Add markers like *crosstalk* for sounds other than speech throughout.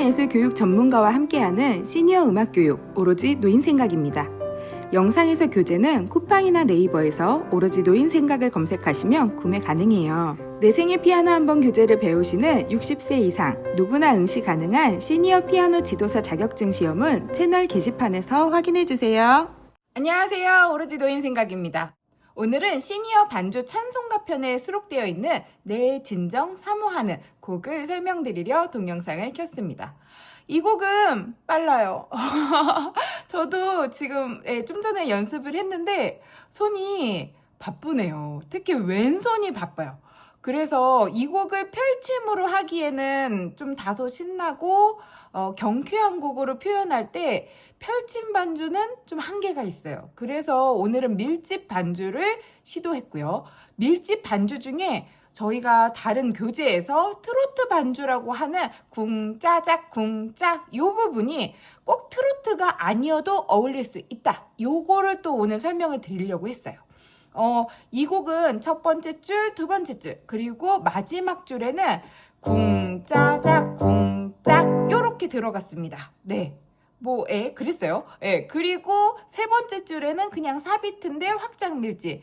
문화예술 교육 전문가와 함께하는 시니어 음악 교육 오로지 노인 생각입니다. 영상에서 교재는 쿠팡이나 네이버에서 오로지 노인 생각을 검색하시면 구매 가능해요. 내 생애 피아노 한 번 교재를 배우시는 60세 이상 누구나 응시 가능한 시니어 피아노 지도사 자격증 시험은 채널 게시판에서 확인해 주세요. 안녕하세요. 오로지 노인 생각입니다. 오늘은 시니어 반주 찬송가 편에 수록되어 있는 내 진정 사모하는 곡을 설명드리려 동영상을 켰습니다. 이 곡은 빨라요. *laughs* 저도 지금 예, 좀 전에 연습을 했는데 손이 바쁘네요. 특히 왼손이 바빠요. 그래서 이 곡을 펼침으로 하기에는 좀 다소 신나고 어, 경쾌한 곡으로 표현할 때 펼침 반주는 좀 한계가 있어요. 그래서 오늘은 밀집 반주를 시도했고요. 밀집 반주 중에 저희가 다른 교재에서 트로트 반주라고 하는 궁짜작 궁짝 요 부분이 꼭 트로트가 아니어도 어울릴 수 있다. 요거를 또 오늘 설명을 드리려고 했어요. 어, 이 곡은 첫 번째 줄, 두 번째 줄, 그리고 마지막 줄에는 궁짜작 궁짝 요렇게 들어갔습니다. 네. 뭐, 예, 그랬어요. 예, 그리고 세 번째 줄에는 그냥 사비트인데 확장 밀집.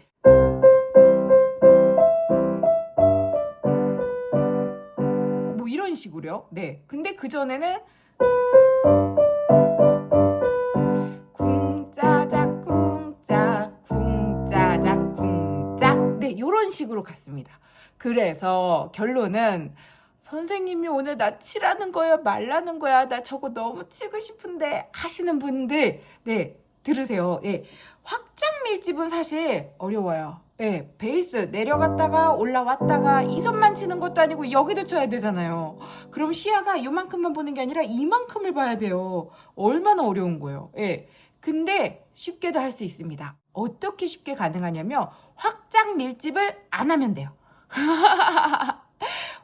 뭐 이런 식으로요. 네. 근데 그 전에는 식으로 갔습니다. 그래서 결론은 선생님이 오늘 나 치라는 거야 말라는 거야 나 저거 너무 치고 싶은데 하시는 분들 네 들으세요. 예. 확장 밀집은 사실 어려워요. 예, 베이스 내려갔다가 올라왔다가 이 손만 치는 것도 아니고 여기도 쳐야 되잖아요. 그럼 시야가 이만큼만 보는 게 아니라 이만큼을 봐야 돼요. 얼마나 어려운 거예요. 예. 근데 쉽게도 할 수 있습니다. 어떻게 쉽게 가능하냐면 확장 밀집을 안 하면 돼요. *laughs*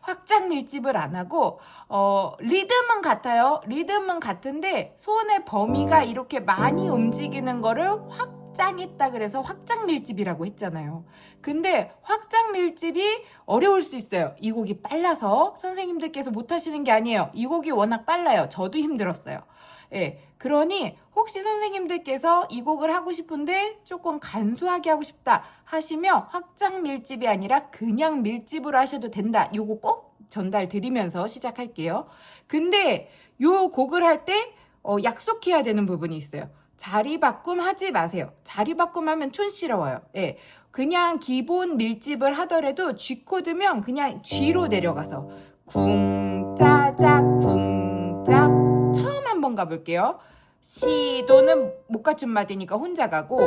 확장 밀집을 안 하고 어 리듬은 같아요. 리듬은 같은데 손의 범위가 이렇게 많이 움직이는 거를 확장했다 그래서 확장 밀집이라고 했잖아요. 근데 확장 밀집이 어려울 수 있어요. 이 곡이 빨라서 선생님들께서 못 하시는 게 아니에요. 이 곡이 워낙 빨라요. 저도 힘들었어요. 예. 그러니 혹시 선생님들께서 이 곡을 하고 싶은데 조금 간소하게 하고 싶다 하시면 확장 밀집이 아니라 그냥 밀집으로 하셔도 된다. 요거 꼭 전달 드리면서 시작할게요. 근데 요 곡을 할때 어, 약속해야 되는 부분이 있어요. 자리 바꿈 하지 마세요. 자리 바꿈 하면 촌스러워요. 예. 그냥 기본 밀집을 하더라도 G 코드면 그냥 G로 내려가서 궁 한번 가볼게요. 시도는 못 갖춘 마디니까 혼자 가고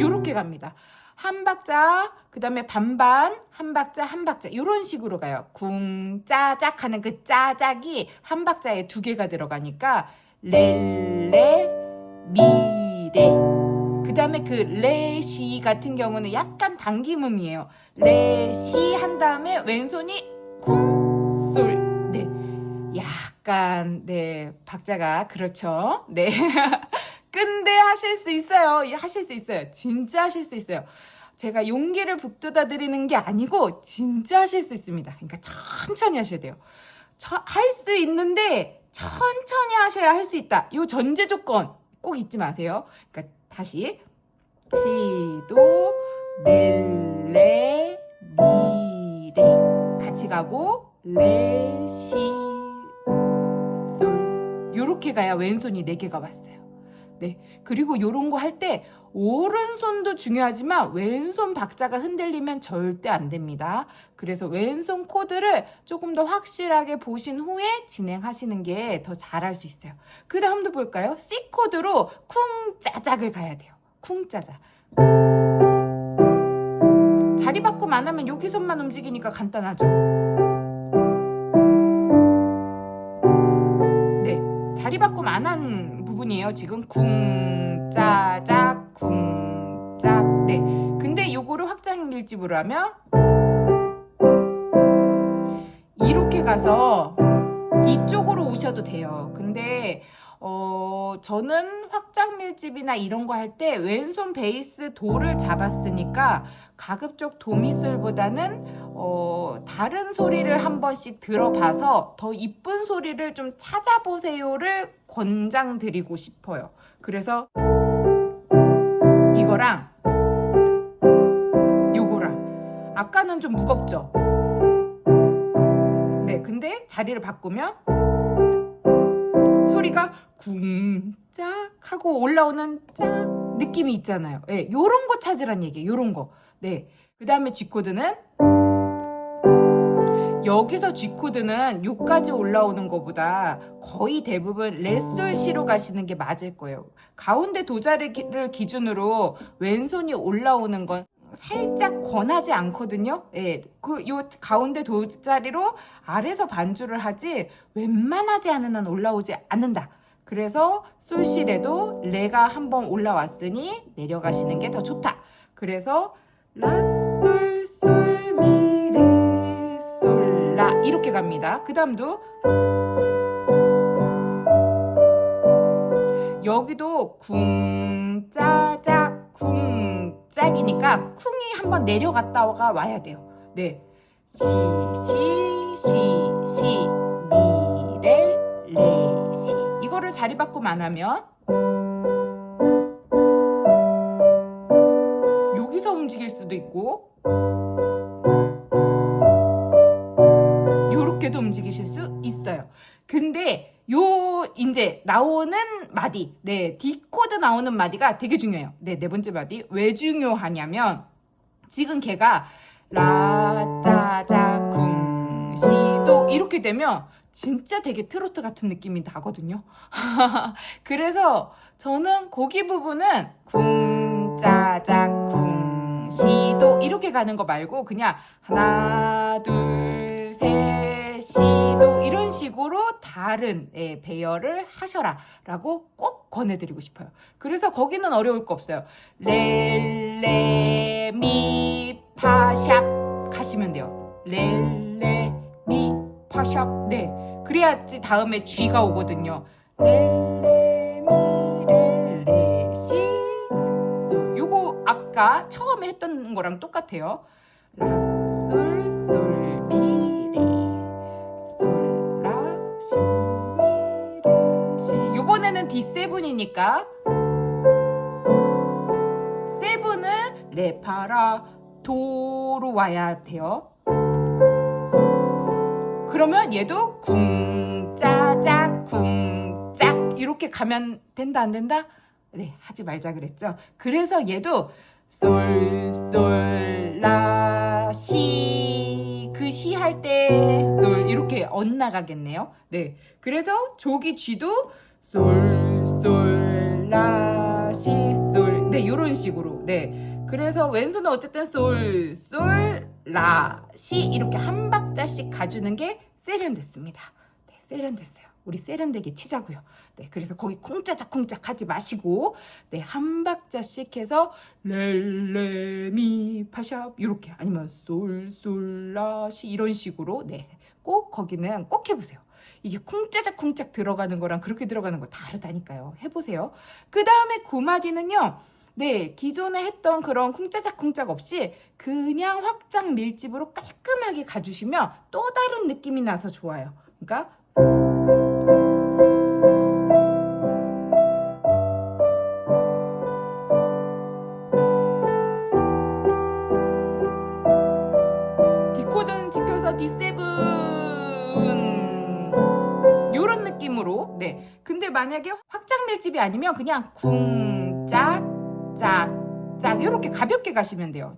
요렇게 갑니다. 한 박자, 그 다음에 반반, 한 박자, 한 박자 요런 식으로 가요. 궁 짜작 하는 그 짜작이 한 박자에 두 개가 들어가니까 렐레 미레 그 다음에 그 레시 같은 경우는 약간 당김음이에요. 레시 한 다음에 왼손이 약간 네 박자가 그렇죠. 네 *laughs* 근데 하실 수 있어요. 예, 하실 수 있어요. 진짜 하실 수 있어요. 제가 용기를 북돋아 드리는 게 아니고 진짜 하실 수 있습니다. 그러니까 천천히 하셔야 돼요. 할 수 있는데 천천히 하셔야 할 수 있다. 요 전제 조건 꼭 잊지 마세요. 그러니까 다시 시도 렐레 미레 같이 가고 레시 솔 요렇게 가야 왼손이 네 개가 왔어요. 네. 그리고 요런 거 할 때 오른손도 중요하지만 왼손 박자가 흔들리면 절대 안 됩니다. 그래서 왼손 코드를 조금 더 확실하게 보신 후에 진행하시는 게 더 잘할 수 있어요. 그 다음도 볼까요? C 코드로 쿵짜작을 가야 돼요. 쿵짜작. 자리 바꿈 안 하면 여기 손만 움직이니까 간단하죠. 부분이에요. 지금 궁짜작 궁짝 네. 근데 요거를 확장 밀집으로 하면 이렇게 가서 이쪽으로 오셔도 돼요. 근데 어, 저는 확장 밀집이나 이런 거 할 때 왼손 베이스 도를 잡았으니까 가급적 도미솔보다는 어, 다른 소리를 한 번씩 들어봐서 더 이쁜 소리를 좀 찾아보세요를 권장드리고 싶어요. 그래서 이거랑 요거랑 아까는 좀 무겁죠? 네, 근데 자리를 바꾸면 소리가 쿵짝 하고 올라오는 짝 느낌이 있잖아요. 예, 요런 거 찾으란 얘기예요. 요런 거. 네. 그 다음에 G 코드는 여기서 G 코드는 요까지 올라오는 것보다 거의 대부분 레솔시로 가시는 게 맞을 거예요. 가운데 도자리를 기준으로 왼손이 올라오는 건 살짝 권하지 않거든요. 예, 그 요 가운데 도자리로 아래서 반주를 하지 웬만하지 않은 한 올라오지 않는다. 그래서 솔시래도 레가 한번 올라왔으니 내려가시는 게 더 좋다. 그래서 라솔 이렇게 갑니다. 그 다음도 여기도 쿵짜작 쿵짝이니까 쿵이 한번 내려갔다가 와야 돼요. 네. 시, 시, 시, 시, 미, 레, 레, 시. 이거를 자리 바꾸면 안 하면 여기서 움직일 수도 있고 요렇게도 움직이실 수 있어요. 근데 요 이제 나오는 마디, 네 D 코드 나오는 마디가 되게 중요해요. 네네 번째 마디 왜 중요하냐면 지금 걔가 라짜자 쿵 시도 이렇게 되면 진짜 되게 트로트 같은 느낌이 나거든요. *laughs* 그래서 저는 거기 부분은 쿵 짜 자 쿵 시도 이렇게 가는 거 말고 그냥 하나 둘 셋 시도 이런 식으로 다른 예, 배열을 하셔라 라고 꼭 권해드리고 싶어요. 그래서 거기는 어려울 거 없어요. 레, 레, 미, 파, 샵 가시면 돼요. 레, 레, 미, 파, 샵. 네. 그래야지 다음에 G가 오거든요. 솔. 요거 아까 처음에 했던 거랑 똑같아요. 라, 솔, 시. 요번에는 D7이니까 세븐은 레파라 도로 와야 돼요. 그러면 얘도 쿵짜짝 쿵짝 이렇게 가면 된다 안 된다? 네 하지 말자 그랬죠. 그래서 얘도 솔솔라시 그 시 할 때 솔 이렇게 엇나가겠네요. 네 그래서 조기 쥐도 솔솔 라시 솔네 요런 식으로 네 그래서 왼손은 어쨌든 솔, 솔, 라, 시 이렇게 한 박자씩 가주는 게 세련됐습니다. 네, 세련됐어요. 우리 세련되게 치자고요. 네, 그래서 거기 쿵짜작 쿵짝 하지 마시고 네, 한 박자씩 해서 레레 미 파샵 이렇게 아니면 솔, 솔, 라, 시 이런 식으로 네, 꼭 거기는 꼭 해보세요. 이게 쿵짜작 쿵짝 들어가는 거랑 그렇게 들어가는 거 다르다니까요. 해보세요. 그 다음에 구마디는요. 네, 기존에 했던 그런 쿵짜작 쿵짝 없이 그냥 확장 밀집으로 깔끔하게 가주시면 또 다른 느낌이 나서 좋아요. 그러니까 디코드는 지켜서 D7 요 느낌으로 네 근데 만약에 확장 밀집이 아니면 그냥 쿵짝 짝, 짝 이렇게 가볍게 가시면 돼요.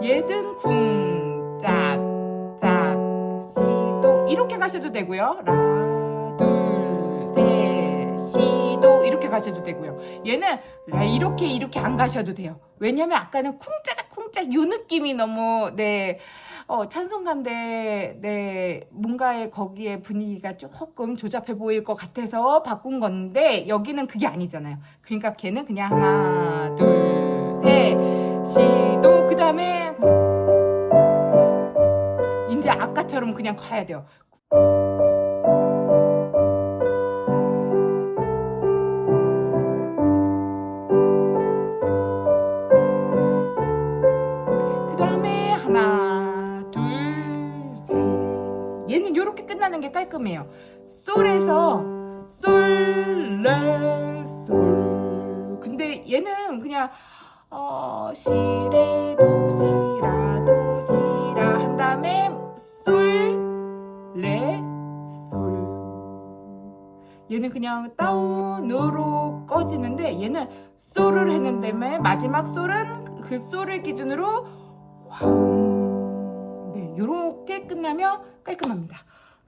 얘든 쿵, 짝, 짝, 시, 도 이렇게 가셔도 되고요. 라, 둘, 셋, 가셔도 되고요. 얘는 라, 이렇게 이렇게 안 가셔도 돼요. 왜냐면 아까는 쿵짜작 쿵짝 요 느낌이 너무 네 어, 찬송가인데 네 뭔가의 거기에 분위기가 조금 조잡해 보일 것 같아서 바꾼 건데 여기는 그게 아니잖아요. 그러니까 걔는 그냥 하나 둘 셋, 시도 그 다음에 이제 아까처럼 그냥 가야 돼요. 얘는 이렇게 끝나는 게 깔끔해요. 솔에서 솔, 레, 솔. 근데 얘는 그냥 어, 시레 도 시라 도 시라 한 다음에 솔, 레, 솔. 얘는 그냥 다운으로 꺼지는데 얘는 솔을 했는데 마지막 솔은 그 솔을 기준으로 와움. 네, 요렇게 끝나면 깔끔합니다.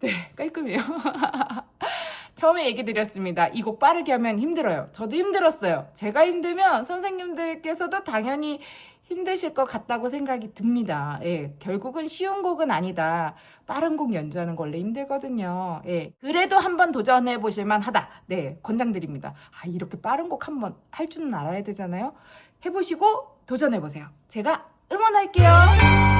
네, 깔끔해요. *laughs* 처음에 얘기 드렸습니다. 이 곡 빠르게 하면 힘들어요. 저도 힘들었어요. 제가 힘들면 선생님들께서도 당연히 힘드실 것 같다고 생각이 듭니다. 예, 결국은 쉬운 곡은 아니다. 빠른 곡 연주하는 거 원래 힘들거든요. 예, 그래도 한번 도전해 보실만 하다. 네, 권장드립니다. 아, 이렇게 빠른 곡 한번 할 줄은 알아야 되잖아요. 해보시고 도전해 보세요. 제가 응원할게요.